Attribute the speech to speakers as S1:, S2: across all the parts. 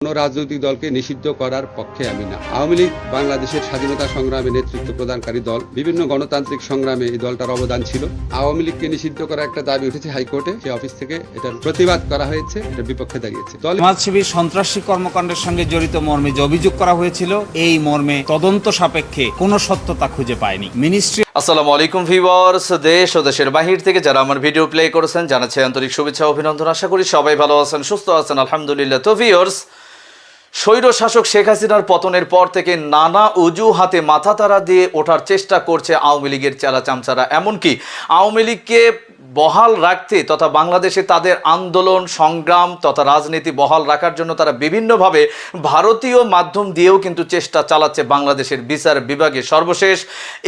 S1: কোনো রাজনৈতিক দলকে নিষিদ্ধ করার পক্ষে আমি না। আওয়ামী লীগ বাংলাদেশের স্বাধীনতা সংগ্রামে নেতৃত্ব প্রদানকারী দল। বিভিন্ন গণতান্ত্রিক সংগ্রামে এই দলটার অবদান ছিল। আওয়ামী লীগকে নিষিদ্ধ করার একটা দাবি উঠেছে হাইকোর্টে। সে অফিস থেকে এটার প্রতিবাদ করা হয়েছে এটার বিপক্ষে দাঁড়িয়েছে। দল
S2: সমাজসেবী সন্ত্রাসী কর্মকাণ্ডের সঙ্গে জড়িত মর্মে যে অভিযোগ করা হয়েছিল এই মর্মে তদন্ত সাপেক্ষে কোনো সত্যতা খুঁজে পায়নি। মিনিস্ট্রি
S3: আসসালামু আলাইকুম ভিউয়ার্স দেশ ও দেশের বাহির থেকে যারা আমার ভিডিও প্লে করেছেন জানাচ্ছি আন্তরিক শুভেচ্ছা অভিনন্দন। আশা করি সবাই ভালো আছেন সুস্থ আছেন আলহামদুলিল্লাহ। তো ভিউয়ার্স স্বৈর শাসক শেখ হাসিনার পতনের পর থেকে নানা অজুহাতে মাথা তারা দিয়ে ওঠার চেষ্টা করছে আওয়ামী লীগের চালা চামচারা। এমনকি আওয়ামী লীগকে বহাল রাখতে তথা বাংলাদেশে তাদের আন্দোলন, সংগ্রাম তথা রাজনীতি বহাল রাখার জন্য তারা বিভিন্নভাবে ভারতীয় মাধ্যম দিয়েও কিন্তু চেষ্টা চালাচ্ছে বাংলাদেশের বিচার বিভাগে। সর্বশেষ,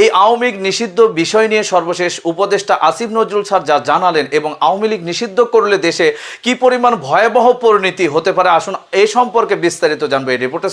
S3: এই আওয়ামী লীগ নিষিদ্ধ বিষয় নিয়ে সর্বশেষ উপদেষ্টা আসিফ নজরুল স্যার যা জানালেন এবং আওয়ামী লীগ নিষিদ্ধ করলে দেশে কি পরিমাণ ভয়াবহ পরিণতি হতে পারে, আসুন এই সম্পর্কে বিস্তারিত জানব এই রিপোর্টে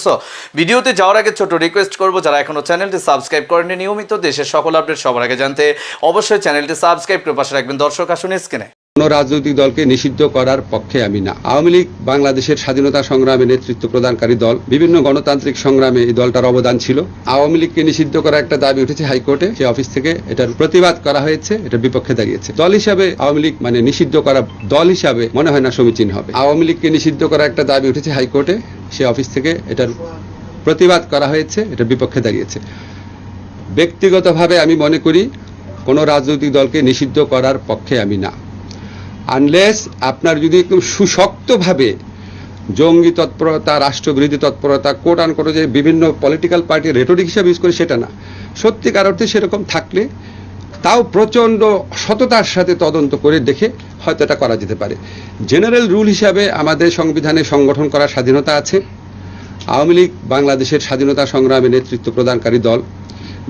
S3: ভিডিওতে যাওয়ার আগে ছোট রিকোয়েস্ট করব, যারা এখনও চ্যানেলটি সাবস্ক্রাইব করেনি নিয়মিত দেশের সকল আপডেট সবার আগে জানতে অবশ্যই চ্যানেলটি সাবস্ক্রাইব করে পাশে রাখবেন। দর্শক আসুন স্ক্রিনে।
S1: কোনো রাজনৈতিক দলকে নিষিদ্ধ করার পক্ষে আমি না। আওয়ামী লীগ, বাংলাদেশের স্বাধীনতা সংগ্রামে নেতৃত্ব প্রদানকারী দল, বিভিন্ন গণতান্ত্রিক সংগ্রামে এই দলটার অবদান ছিল। আওয়ামী লীগকে নিষিদ্ধ করার একটা দাবি উঠেছে হাইকোর্টে। সে অফিস থেকে এটার প্রতিবাদ করা হয়েছে এটার বিপক্ষে দাঁড়িয়েছে। দল হিসাবে আওয়ামী লীগ মানে নিষিদ্ধ করা দল হিসাবে মনে হয় না সমীচীন হবে। আওয়ামী লীগকে নিষিদ্ধ করার একটা দাবি উঠেছে হাইকোর্টে। সে অফিস থেকে এটার প্রতিবাদ করা হয়েছে, এটা বিপক্ষে দাঁড়িয়েছে। ব্যক্তিগতভাবে আমি মনে করি কোনো রাজনৈতিক দলকে নিষিদ্ধ করার পক্ষে আমি না। আনলেস আপনার যদি একদম সুশক্তভাবে জঙ্গি তৎপরতা, রাষ্ট্রবিরোধী তৎপরতা কোট আন করে যে বিভিন্ন পলিটিক্যাল পার্টি রেটরিক হিসাবে ইউজ করে সেটা না। সত্যিকার অর্থে সেরকম থাকলে তাও প্রচণ্ড সততার সাথে তদন্ত করে দেখে হয়তো এটা করা যেতে পারে। জেনারেল রুল হিসাবে আমাদের সংবিধানে সংগঠন করার স্বাধীনতা আছে। আওয়ামী লীগ বাংলাদেশের স্বাধীনতা সংগ্রামে নেতৃত্ব প্রদানকারী দল।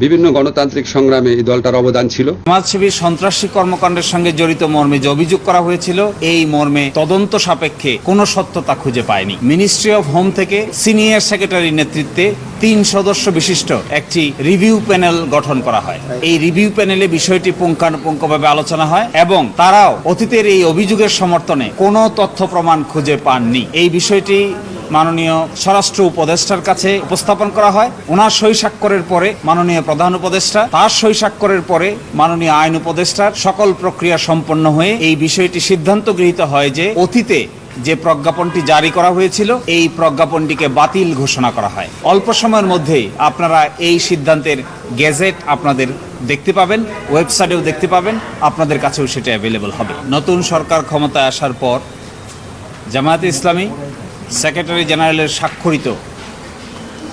S1: বিভিন্ন গণতান্ত্রিক সংগ্রামে এই দলটার অবদান ছিল।
S2: সমাজসেবী সন্ত্রাসী কর্মকাণ্ডের সঙ্গে জড়িত মর্মে যে অভিযোগ করা হয়েছিল, এই মর্মে তদন্ত সাপেক্ষে কোনো সত্যতা খুঁজে পায়নি। মিনিস্ট্রি অফ হোম থেকে সিনিয়র সেক্রেটারির নেতৃত্বে তিন সদস্য বিশিষ্ট একটি রিভিউ প্যানেল গঠন করা হয়। এই রিভিউ প্যানেলে বিষয়টি পুঙ্খানুপুঙ্খভাবে আলোচনা হয় এবং তারাও অতীতের এই অভিযোগের সমর্থনে কোনো তথ্য প্রমাণ খুঁজে পাননি। এই বিষয়টি মাননীয় স্বরাষ্ট্র উপদেষ্টার কাছে উপস্থাপন করা হয়। ওনার সই স্বাক্ষরের পরে মাননীয় প্রধান উপদেষ্টা, তার সই স্বাক্ষরের পরে মাননীয় আইন উপদেষ্টার সকল প্রক্রিয়া সম্পন্ন হয়ে এই বিষয়টি সিদ্ধান্ত গৃহীত হয় যে, অতীতে যে প্রজ্ঞাপনটি জারি করা হয়েছিল, এই প্রজ্ঞাপনটিকে বাতিল ঘোষণা করা হয়। অল্প সময়ের মধ্যেই আপনারা এই সিদ্ধান্তের গেজেট আপনাদের দেখতে পাবেন, ওয়েবসাইটেও দেখতে পাবেন, আপনাদের কাছেও সেটা অ্যাভেলেবল হবে। নতুন সরকার ক্ষমতায় আসার পর জামায়াতে ইসলামী সেক্রেটারি জেনারেলের স্বাক্ষরিত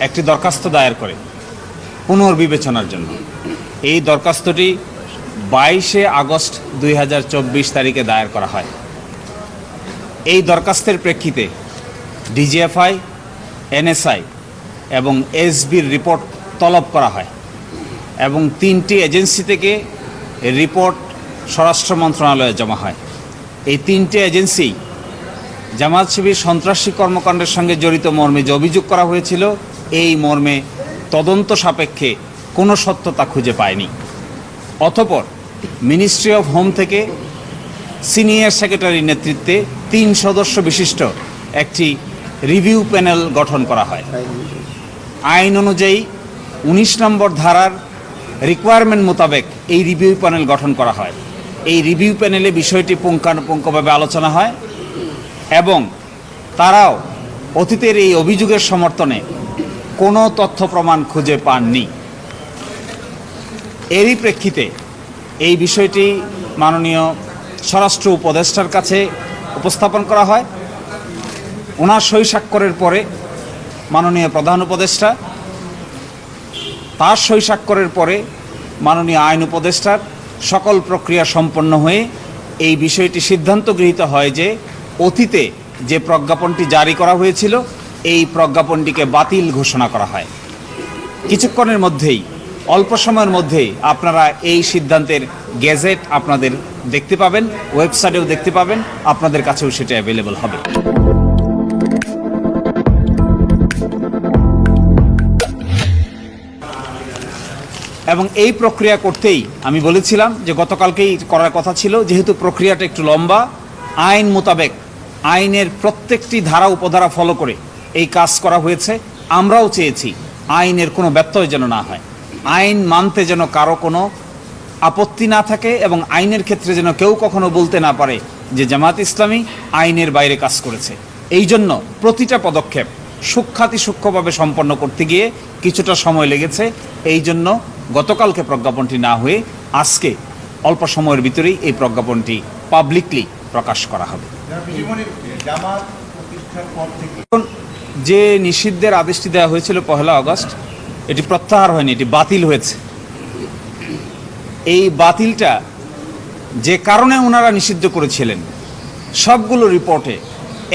S2: একটি দরখাস্ত দায়ের করে পুনর্বিবেচনার জন্য। এই দরখাস্তটি বাইশে আগস্ট দুই হাজার চব্বিশ তারিখে দায়ের করা হয়। এই দরখাস্তের প্রেক্ষিতে ডিজিএফআই, এনএসআই এবং এসবির রিপোর্ট তলব করা হয় এবং তিনটি এজেন্সি থেকে রিপোর্ট স্বরাষ্ট্র মন্ত্রণালয়ে জমা হয়। এই তিনটি এজেন্সি জামাত শিবির সন্ত্রাসী কর্মকাণ্ডের সঙ্গে জড়িত মর্মে যে অভিযোগ করা হয়েছিল, এই মর্মে তদন্ত সাপেক্ষে কোনো সত্যতা খুঁজে পায়নি। অতপর মিনিস্ট্রি অফ হোম থেকে সিনিয়র সেক্রেটারির নেতৃত্বে তিন সদস্য বিশিষ্ট একটি রিভিউ প্যানেল গঠন করা হয়। আইন অনুযায়ী উনিশ নম্বর ধারার রিকোয়ারমেন্ট মোতাবেক এই রিভিউ প্যানেল গঠন করা হয়। এই রিভিউ প্যানেলে বিষয়টি পুঙ্খানুপুঙ্খভাবে আলোচনা হয়। এবং তারাও অতীতের এই অভিযোগের সমর্থনে কোনো তথ্য প্রমাণ খুঁজে পাননি। এরই প্রেক্ষিতে এই বিষয়টি মাননীয় স্বরাষ্ট্র উপদেষ্টার কাছে উপস্থাপন করা হয়। ওনার সই স্বাক্ষরের পরে মাননীয় প্রধান উপদেষ্টা, তার সই স্বাক্ষরের পরে মাননীয় আইন উপদেষ্টার সকল প্রক্রিয়া সম্পন্ন হয়ে এই বিষয়টি সিদ্ধান্ত গৃহীত হয় যে অতীতে যে প্রজ্ঞাপনটি জারি করা হয়েছিল, এই প্রজ্ঞাপনটিকে বাতিল ঘোষণা করা হয়। কিছুক্ষণের মধ্যেই, অল্প সময়ের মধ্যেই আপনারা এই সিদ্ধান্তের গেজেট আপনাদের দেখতে পাবেন, ওয়েবসাইটেও দেখতে পাবেন, আপনাদের কাছেও সেটা অ্যাভেলেবল হবে। এবং এই প্রক্রিয়া করতেই আমি বলেছিলাম যে গতকালকেই করার কথা ছিল, যেহেতু প্রক্রিয়াটা একটু লম্বা, আইন মোতাবেক আইনের প্রত্যেকটি ধারা, উপধারা ফলো করে এই কাজ করা হয়েছে। আমরাও চেয়েছি আইনের কোনো ব্যত্যয় যেন না হয়। আইন মানতে যেন কারও কোনো আপত্তি না থাকে এবং আইনের ক্ষেত্রে যেন কেউ কখনো বলতে না পারে যে জামাত ইসলামী আইনের বাইরে কাজ করেছে। এই জন্য প্রতিটা পদক্ষেপ সূক্ষাতি সূক্ষ্মভাবে সম্পন্ন করতে গিয়ে কিছুটা সময় লেগেছে। এই জন্য গতকালকে প্রজ্ঞাপনটি না হয়ে আজকে অল্প সময়ের ভিতরেই এই প্রজ্ঞাপনটি পাবলিকলি প্রকাশ করা হবে। যে নিষিদ্ধের আদেশটি দেওয়া হয়েছিল পহেলা আগস্ট, এটি প্রত্যাহার হয়নি, এটি বাতিল হয়েছে। এই বাতিলটা যে কারণে ওনারা নিষিদ্ধ করেছিলেন, সবগুলো রিপোর্টে,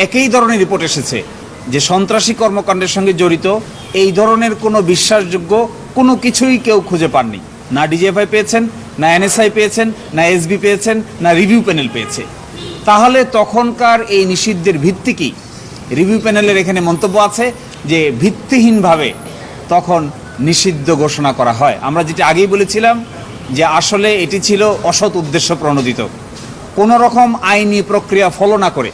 S2: একই ধরনের রিপোর্ট এসেছে যে সন্ত্রাসী কর্মকাণ্ডের সঙ্গে জড়িত, এই ধরনের কোনো বিশ্বাসযোগ্য কোনো কিছুই কেউ খুঁজে পাননি। না ডিজিএফআই পেয়েছেন, না এনএসআই পেয়েছেন, না এসবি পেয়েছেন, না রিভিউ প্যানেল পেয়েছে। তাহলে তখনকার এই নিষিদ্ধের ভিত্তি কি? রিভিউ প্যানেলের এখানে মন্তব্য আছে যে ভিত্তিহীনভাবে তখন নিষিদ্ধ ঘোষণা করা হয়। আমরা যেটা আগেই বলেছিলাম যে আসলে এটি ছিল অসৎ উদ্দেশ্য প্রণোদিত। কোনো রকম আইনি প্রক্রিয়া ফলো না করে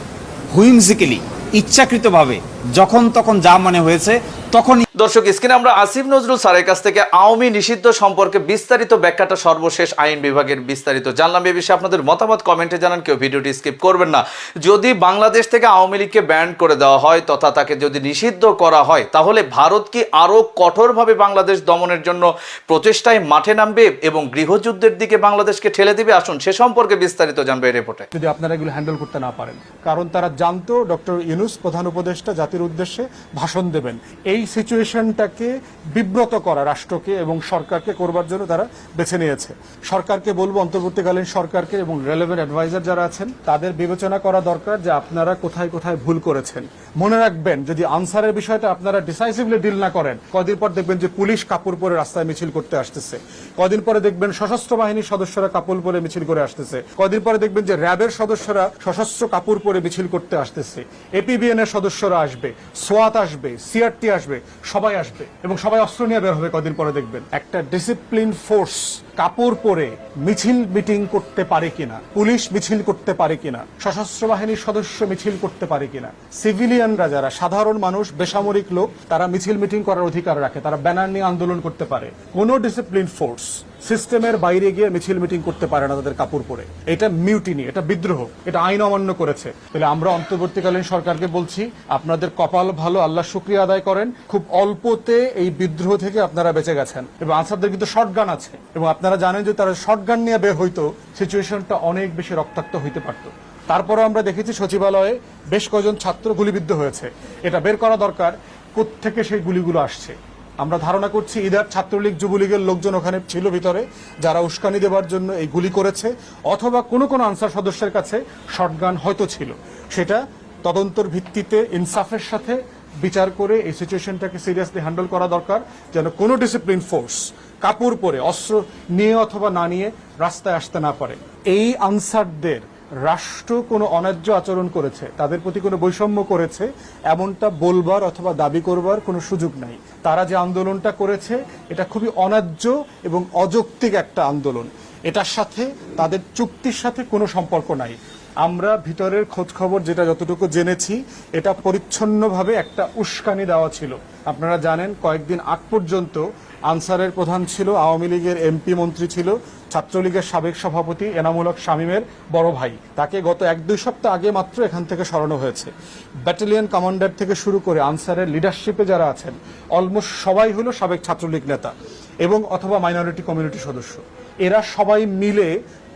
S2: হুইমসিক্যালি ইচ্ছাকৃতভাবে যখন তখন যা মনে হয়েছে তখন
S3: দর্শক স্ক্রিনে আমরা আসিফ নজরুল স্যারের কাছ থেকে আওয়ামী নিষিদ্ধ সম্পর্কে বিস্তারিত ব্যাখ্যাটা সর্বশেষ আইন বিভাগের বিস্তারিত জানলাম। এ বিষয়ে আপনাদের মতামত কমেন্টে জানান কেউ ভিডিওটি স্কিপ করবেন না। যদি বাংলাদেশ থেকে আওয়ামী লীগকে ব্যান করে দেওয়া হয় তথা তাকে যদি নিষিদ্ধ করা হয় তাহলে ভারত কি আরও কঠোরভাবে বাংলাদেশ দমনের জন্য প্রচেষ্টায় মাঠে নামবে এবং গৃহযুদ্ধের দিকে বাংলাদেশকে ঠেলে দিবে? আসুন সে সম্পর্কে বিস্তারিত জানবে এই রিপোর্টে।
S4: যদি আপনারা এগুলো হ্যান্ডেল করতে না পারেন কারণ তারা জানতো ডক্টর ইউনুস প্রধান উপদেষ্টা জাতির উদ্দেশ্যে ভাষণ দেবেন। এই সিচুয়েশনটাকে বিব্রত করা রাষ্ট্রকে এবং সরকারকে করবার জন্য তারা বেছে নিয়েছে। সরকারকে বলব, অন্তর্বর্তীকালীন সরকারকে এবং রেলেভেন্ট অ্যাডভাইজার যারা আছেন, তাদের বিবেচনা করা দরকার যে আপনারা কোথায় কোথায় ভুল করেছেন। মনে রাখবেন, যদি আনসারের বিষয়টা আপনারা ডিসাইসিভলি ডিল না করেন, কদিন পর দেখবেন যে পুলিশ কাপড় পরে রাস্তায় মিছিল করতে আসতেছে। কদিন পরে দেখবেন সশস্ত্র বাহিনীর সদস্যরা কাপড় পরে মিছিল করে আসতেছে। কদিন পরে দেখবেন যে র্যাবের সদস্যরা সশস্ত্র কাপড় পরে মিছিল করতে আসতেছে। এপিবিএন এর সদস্যরা আসবে। সোয়াত আসবে, সিআরটি আসবে, সবাই আসবে এবং সবাই অস্ত্র নিয়ে বের হবে কদিন পরে দেখবেন। একটা ডিসিপ্লিন ফোর্স কাপড় পরে মিছিল মিটিং করতে পারে কিনা, পুলিশ মিছিল করতে পারে কিনা, সশস্ত্র বাহিনীর সদস্য মিছিল করতে পারে কিনা সিভিলিয়ানরা যারা, সাধারণ মানুষ, বেসামরিক লোক, তারা মিছিল মিটিং করার অধিকার রাখে, তারা ব্যানার নিয়ে আন্দোলন করতে পারে। কোনো ডিসিপ্লিন ফোর্স সিস্টেমের বাইরে গিয়ে মিছিল মিটিং করতে পারে না তাদের কাপড় পরে। এটা মিউটিনি, এটা বিদ্রোহ, এটা আইন অমান্য করেছে। তাহলে আমরা অন্তর্বর্তীকালীন সরকারকে বলছি, আপনাদের কপাল ভালো, আল্লাহ শুক্রিয়া আদায় করেন, খুব অল্পতে এই বিদ্রোহ থেকে আপনারা বেঁচে গেছেন। এবং আনসারদের কিন্তু শর্ট গান আছে। এবং আপনারা জানেন যে তারা শর্ট গান নিয়ে বের হইতো, সিচুয়েশনটা অনেক বেশি রক্তাক্ত হইতে পারত। তারপরও আমরা দেখেছি সচিবালয়ে বেশ কয়েকজন ছাত্র গুলিবিদ্ধ হয়েছে। এটা বের করা দরকার, কোত্থেকে সেই গুলিগুলো আসছে। আমরা ধারণা করছি ইদার ছাত্রলীগ যুবলীগের লোকজন ওখানে ছিল ভিতরে, যারা উস্কানি দেওয়ার জন্য এই গুলি করেছে, অথবা কোনো কোনো আনসার সদস্যের কাছে শটগান হয়তো ছিল। সেটা তদন্তর ভিত্তিতে ইনসাফের সাথে বিচার করে এই সিচুয়েশনটাকে সিরিয়াসলি হ্যান্ডেল করা দরকার, যেন কোনো ডিসিপ্লিন ফোর্স কাপড় পরে, অস্ত্র নিয়ে অথবা না নিয়ে রাস্তায় আসতে না পারে। এই আনসারদের রাষ্ট্র কোনো অন্যায্য আচরণ করেছে, তাদের প্রতি কোনো বৈষম্য করেছে, এমনটা বলবার অথবা দাবি করবার কোনো সুযোগ নাই। তারা যে আন্দোলনটা করেছে, এটা খুবই অন্যায্য এবং অযৌক্তিক একটা আন্দোলন। এটার সাথে, তাদের চুক্তির সাথে কোনো সম্পর্ক নাই। আমরা ভিতরের খোঁজ খবর যেটা যতটুকু জেনেছি, এটা পরিচ্ছন্নভাবে একটা উস্কানি দেওয়া ছিল। আপনারা জানেন, কয়েকদিন আগ পর্যন্ত আনসারের প্রধান ছিল, আওয়ামী লীগের এমপি মন্ত্রী ছিল, ছাত্রলীগের সাবেক সভাপতি এনামুল হক শামীমের বড় ভাই। তাকে গত এক দুই সপ্তাহ আগে মাত্র এখান থেকে সরানো হয়েছে। ব্যাটালিয়ন কমান্ডার থেকে শুরু করে আনসারের লিডারশিপে যারা আছেন, অলমোস্ট সবাই হলো সাবেক ছাত্রলীগ নেতা এবং অথবা মাইনরিটি কমিউনিটি সদস্য। এরা সবাই মিলে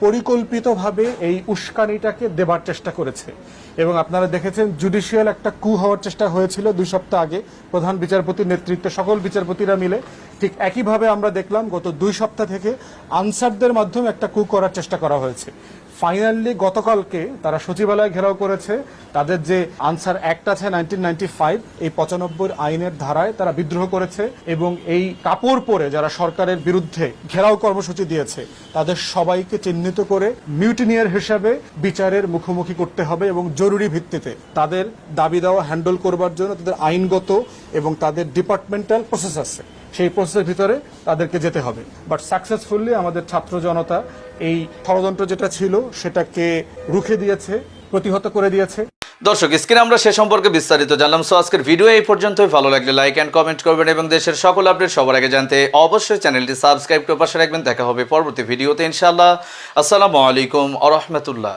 S4: পরিকল্পিতভাবে এই উস্কানিটাকে দেবার চেষ্টা করেছে। এবং আপনারা দেখেছেন জুডিশিয়াল একটা কু হওয়ার চেষ্টা হয়েছিল দুই সপ্তাহ আগে। প্রধান বিচারপতির নেতৃত্বে সকল বিচারপতিরা মিলে ঠিক একইভাবে আমরা দেখলাম, গত দুই সপ্তাহ থেকে আনসারদের মাধ্যমে একটা কু করার চেষ্টা করা হয়েছে। ফাইনালি গতকালকে তারা সচিবালয় ঘেরাও করেছে। তাদের যে আনসার অ্যাক্ট আছে নাইনটিন এই পঁচানব্বই আইনের ধারায় তারা বিদ্রোহ করেছে এবং এই কাপড় পরে যারা সরকারের বিরুদ্ধে ঘেরাও কর্মসূচি দিয়েছে, তাদের সবাইকে চিহ্নিত করে মিউটিনিয়ার হিসাবে বিচারের মুখোমুখি করতে হবে এবং জরুরি ভিত্তিতে তাদের দাবি দেওয়া হ্যান্ডেল করবার জন্য তাদের আইনগত এবং তাদের ডিপার্টমেন্টাল প্রসেস আছে। সেই প্রসেসের ভিতরে তাদেরকে যেতে হবে। বাট সাকসেসফুলি আমাদের ছাত্র জনতা এই ষড়যন্ত্র যেটা ছিল সেটাকে রুখে দিয়েছে, প্রতিহত করে দিয়েছে।
S3: দর্শক, স্ক্রিনে আমরা সে সম্পর্কে বিস্তারিত জানলাম। সো আজকের ভিডিও এই পর্যন্তই। ভালো লাগলে লাইক অ্যান্ড কমেন্ট করবেন এবং দেশের সকল আপডেট সবার আগে জানতে অবশ্যই চ্যানেলটি সাবস্ক্রাইব করে পাশে রাখবেন। দেখা হবে পরবর্তী ভিডিওতে ইনশাআল্লাহ। আসসালামু আলাইকুম আ রহমতুল্লাহ।